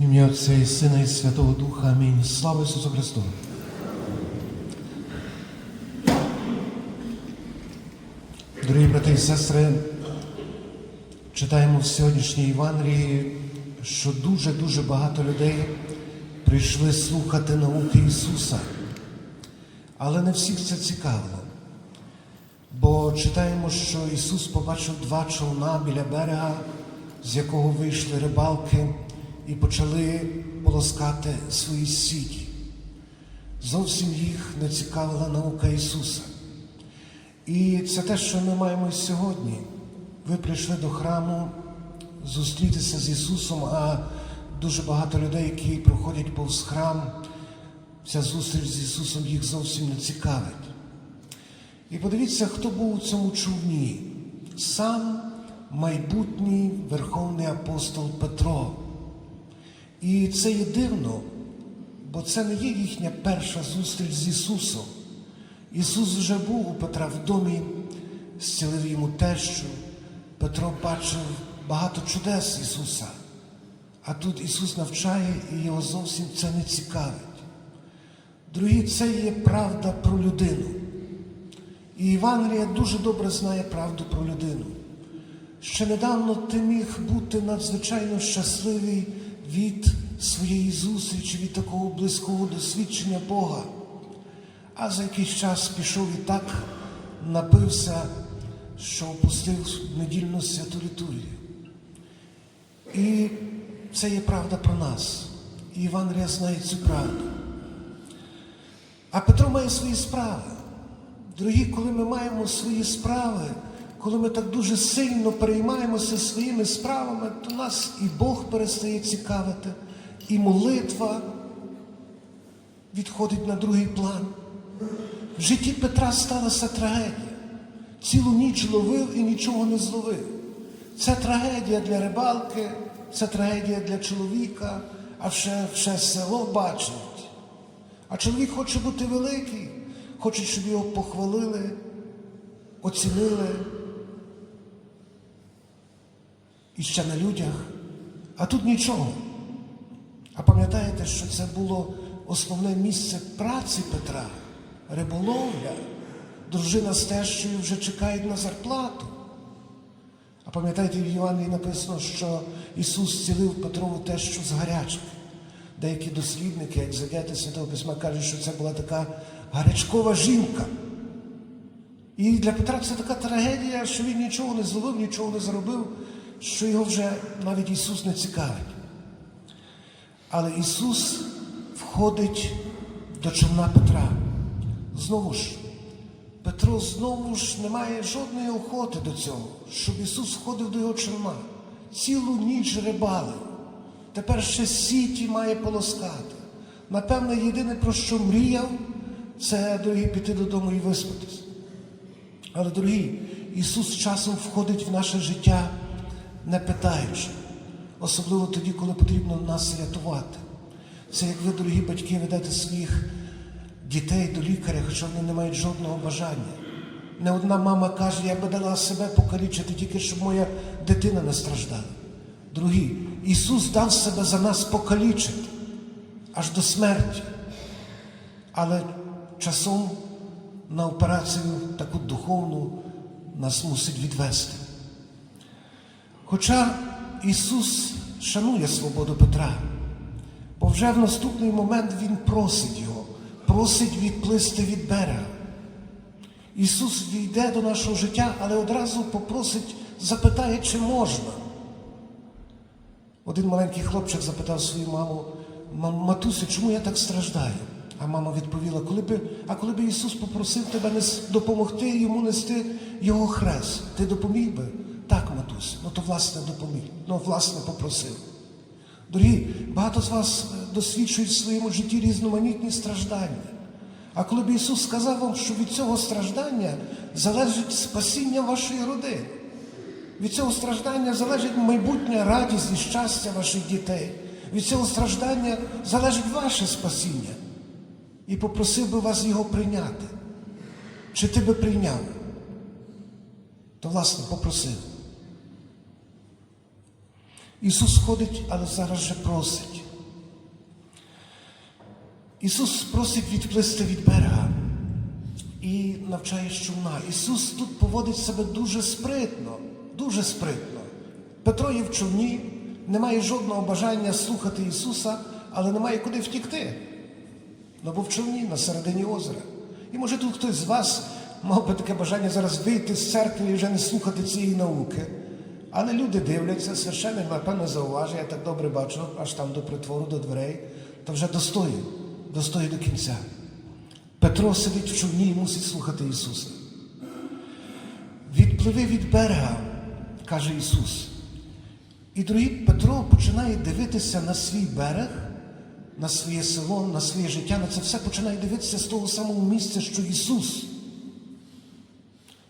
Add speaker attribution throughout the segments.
Speaker 1: В ім'я Отця і Сина і Святого Духа. Амінь. Слава Ісусу Христу! Дорогі брати і сестри, читаємо в сьогоднішній Євангелії, що дуже-дуже багато людей прийшли слухати науки Ісуса. Але не всіх це цікавило. Бо читаємо, що Ісус побачив два човна біля берега, з якого вийшли рибалки і почали полоскати свої сіті. Зовсім їх не цікавила наука Ісуса. І це те, що ми маємо сьогодні. Ви прийшли до храму зустрітися з Ісусом, а дуже багато людей, які проходять повз храм, ця зустріч з Ісусом їх зовсім не цікавить. І подивіться, хто був у цьому човні. Сам майбутній верховний апостол Петро. І це є дивно, бо це не є їхня перша зустріч з Ісусом. Ісус вже був у Петра в домі, зцілив йому тещу. Петро бачив багато чудес Ісуса. А тут Ісус навчає і його зовсім це не цікавить. Другі, це є правда про людину. І Євангелія дуже добре знає правду про людину. Ще недавно ти міг бути надзвичайно щасливий від своєї зустрічі, від такого близького досвідчення Бога. А за якийсь час пішов і так напився, що опустив недільну святу літургію. І це є правда про нас. І Євангелія знає цю правду. А Петро має свої справи. Дорогі, коли ми маємо свої справи, коли ми так дуже сильно переймаємося своїми справами, то нас і Бог перестає цікавити, і молитва відходить на другий план. В житті Петра сталася трагедія. Цілу ніч ловив і нічого не зловив. Це трагедія для рибалки, це трагедія для чоловіка, а ще, ще село бачить. А чоловік хоче бути великий, хоче, щоб його похвалили, оцінили. І ще на людях. А тут нічого. А пам'ятаєте, що це було основне місце праці Петра, риболовля. Дружина з тещою вже чекають на зарплату. А пам'ятаєте, в Євангелії написано, що Ісус зцілив Петрову тещу з гарячки. Деякі дослідники, екзегети Святого Письма кажуть, що це була така гарячкова жінка. І для Петра це така трагедія, що він нічого не зловив, нічого не зробив, що його вже навіть Ісус не цікавить. Але Ісус входить до човна Петра. Знову ж, Петро знову ж не має жодної охоти до цього, щоб Ісус входив до його човна. Цілу ніч рибалив. Тепер ще сіті має полоскати. Напевне, єдине, про що мріяв, це, дорогі, піти додому і виспатись. Але, дорогі, Ісус часом входить в наше життя, не питаючи, особливо тоді, коли потрібно нас рятувати. Це як ви, дорогі батьки, ведете своїх дітей до лікаря, хоча вони не мають жодного бажання. Не одна мама каже, я би дала себе покалічити, тільки щоб моя дитина не страждала. Другі, Ісус дав себе за нас покалічити аж до смерті. Але часом на операцію таку духовну нас мусить відвести. Хоча Ісус шанує свободу Петра, бо вже в наступний момент Він просить його, просить відплисти від берега. Ісус війде до нашого життя, але одразу попросить, запитає, чи можна. Один маленький хлопчик запитав свою маму, «Мам, матусю, чому я так страждаю? А мама відповіла, коли би, а коли би Ісус попросив тебе допомогти йому нести його хрест, ти допоміг би? Матусь, ну то власне допоміг, ну власне попросив. Дорогі, багато з вас е, досвідчують в своєму житті різноманітні страждання. А коли б Ісус сказав вам, що від цього страждання залежить спасіння вашої родини, від цього страждання залежить майбутня радість і щастя ваших дітей. Від цього страждання залежить ваше спасіння. І попросив би вас його прийняти. Чи ти би прийняв? То, власне, попросив. Ісус ходить, але зараз же просить. Ісус просить відплисти від берега і навчає човна. Ісус тут поводить себе дуже спритно, дуже спритно. Петро є в човні, не має жодного бажання слухати Ісуса, але не має куди втікти. Ну, бо в човні на середині озера. І може тут хтось з вас мав би таке бажання зараз вийти з церкви і вже не слухати цієї науки. Але люди дивляться, священник, напевно, зауважує, я так добре бачу, аж там до притвору, до дверей, то вже достою, достою до кінця. Петро сидить в човні і мусить слухати Ісуса. Відпливи від берега, каже Ісус. І дорогі Петро починає дивитися на свій берег, на своє село, на своє життя, на це все починає дивитися з того самого місця, що Ісус.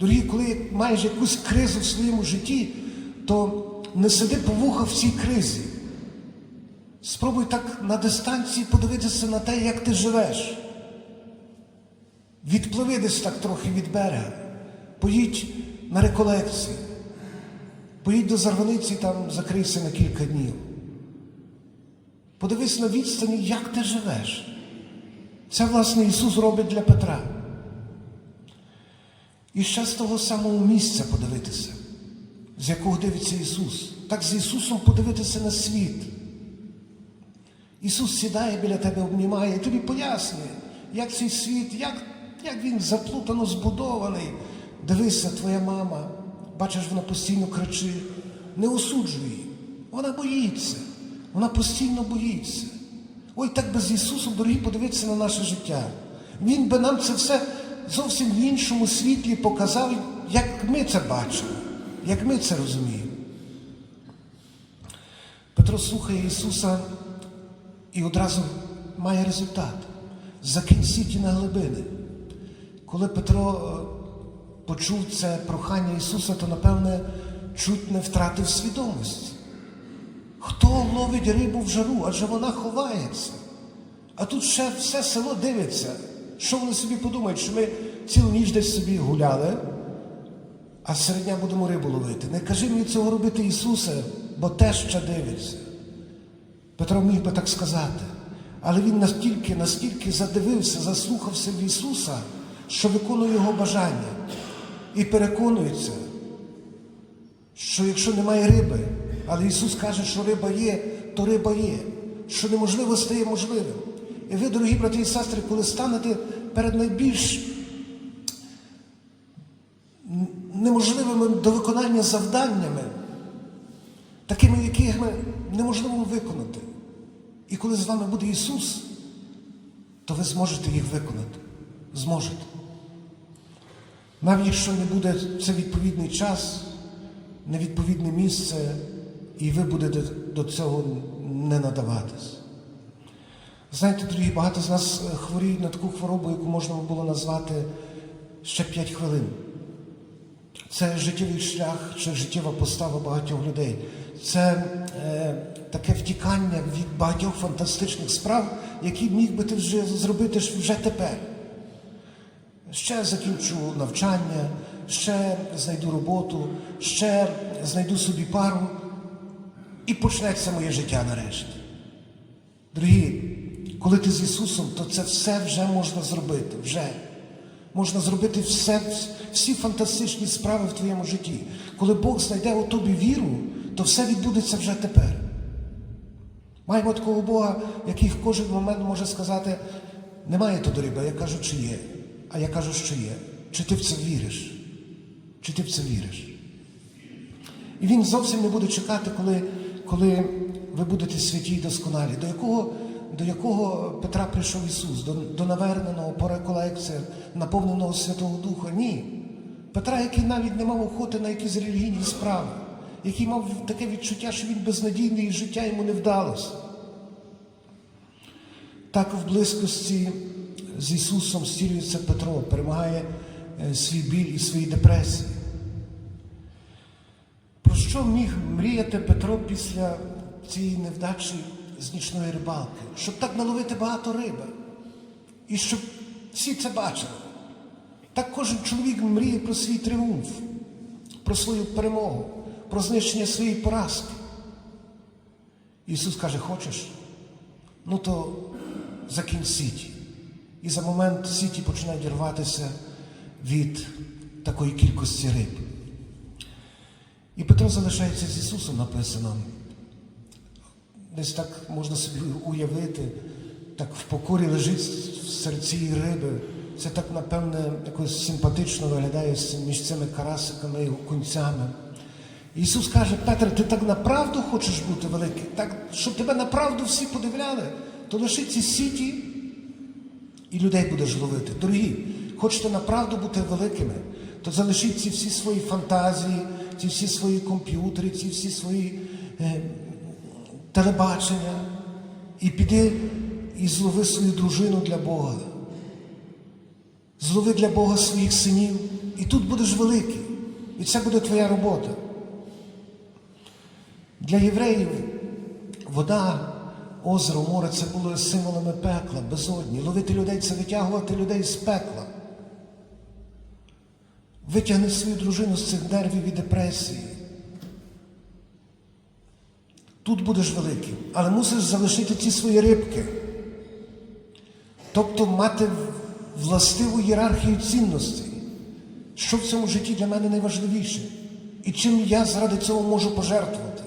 Speaker 1: Дорогі, коли маєш якусь кризу в своєму житті, то не сиди по вуха в цій кризі. Спробуй так на дистанції подивитися на те, як ти живеш. Відпливи десь так трохи від берега. Поїдь на реколекції. Поїдь до Зарваниці, там закрийся на кілька днів. Подивись на відстані, як ти живеш. Це, власне, Ісус робить для Петра. І ще з того самого місця подивитися, з якого дивиться Ісус. Так з Ісусом подивитися на світ. Ісус сідає біля тебе, обнімає і тобі пояснює, як цей світ, як, як він заплутано збудований. Дивися, твоя мама, бачиш, вона постійно кричить, не осуджуй її. Вона боїться, вона постійно боїться. Ой, так би з Ісусом, дорогі, подивитися на наше життя. Він би нам це все зовсім в іншому світлі показав, як ми це бачимо, як ми це розуміємо. Петро слухає Ісуса і одразу має результат. Закинь сіті на глибини. Коли Петро е, почув це прохання Ісуса, то напевне чуть не втратив свідомість. Хто ловить рибу в жару, адже вона ховається. А тут ще все село дивиться. Що вони собі подумають, що ми цілу ніч десь собі гуляли, а серед дня будемо рибу ловити. Не кажи мені цього робити Ісусе, бо теж ще дивиться. Петро міг би так сказати. Але він настільки, настільки задивився, заслухався в Ісуса, що виконує Його бажання. І переконується, що якщо немає риби, але Ісус каже, що риба є, то риба є, що неможливо стає можливим. І ви, дорогі брати і сестри, коли станете перед найбільш неможливими до виконання завданнями, такими, якими неможливо виконати. І коли з вами буде Ісус, то ви зможете їх виконати. Зможете. Навіть якщо не буде це відповідний час, невідповідне місце, і ви будете до цього не надаватись. Знаєте, дорогі, багато з нас е, хворіють на таку хворобу, яку можна було назвати ще 5 хвилин. Це життєвий шлях чи життєва постава багатьох людей. Це е, таке втікання від багатьох фантастичних справ, які міг би ти вже зробити вже тепер. Ще закінчу навчання, ще знайду роботу, ще знайду собі пару, і почнеться моє життя нарешті. Дорогі, коли ти з Ісусом, то це все вже можна зробити. Вже. Можна зробити все, всі фантастичні справи в твоєму житті. Коли Бог знайде у тобі віру, то все відбудеться вже тепер. Маємо такого Бога, який в кожен момент може сказати, немає туди риби, я кажу, чи є. А я кажу, що є. Чи ти в це віриш? Чи ти в це віриш? І він зовсім не буде чекати, коли, коли ви будете святі і досконалі. До якого, до якого Петра прийшов Ісус? До, до наверненого по реколекціях, наповненого Святого Духа? Ні. Петра, який навіть не мав охоти на якісь релігійні справи, який мав таке відчуття, що він безнадійний і життя йому не вдалося. Так в близькості з Ісусом стілюється Петро, перемагає е, свій біль і свої депресії. Про що міг мріяти Петро після цієї невдачі з нічної рибалки? Щоб так наловити багато риби. І щоб всі це бачили. Так кожен чоловік мріє про свій тріумф, про свою перемогу, про знищення своєї поразки. Ісус каже, хочеш? Ну то за кінь сіті. І за момент сіті починають рватися від такої кількості риб. І Петро залишається з Ісусом написано. Десь так можна собі уявити, так в покорі лежить в серці риби. Це так, напевне, якось симпатично виглядає між цими карасиками і кунцями. Ісус каже, Петре, ти так направду хочеш бути великим, так, щоб тебе направду всі подивляли, то лиши ці сіті і людей будеш ловити. Дорогі, хочете направду бути великими, то залишіть ці всі свої фантазії, ці всі свої комп'ютери, ці всі свої е, телебачення і піди і злови свою дружину для Бога. Злови для Бога своїх синів, і тут будеш великий. І це буде твоя робота. Для євреїв вода, озеро, море це було символами пекла, безодні. Ловити людей це витягувати людей з пекла. Витягни свою дружину з цих нервів і депресії. Тут будеш великим, але мусиш залишити ті свої рибки. Тобто мати властиву ієрархію цінностей. Що в цьому житті для мене найважливіше? І чим я заради цього можу пожертвувати?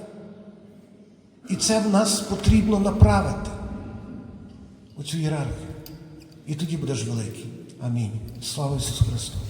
Speaker 1: І це в нас потрібно направити у цю ієрархію. І тоді будеш великий. Амінь. Слава Ісусу Христу!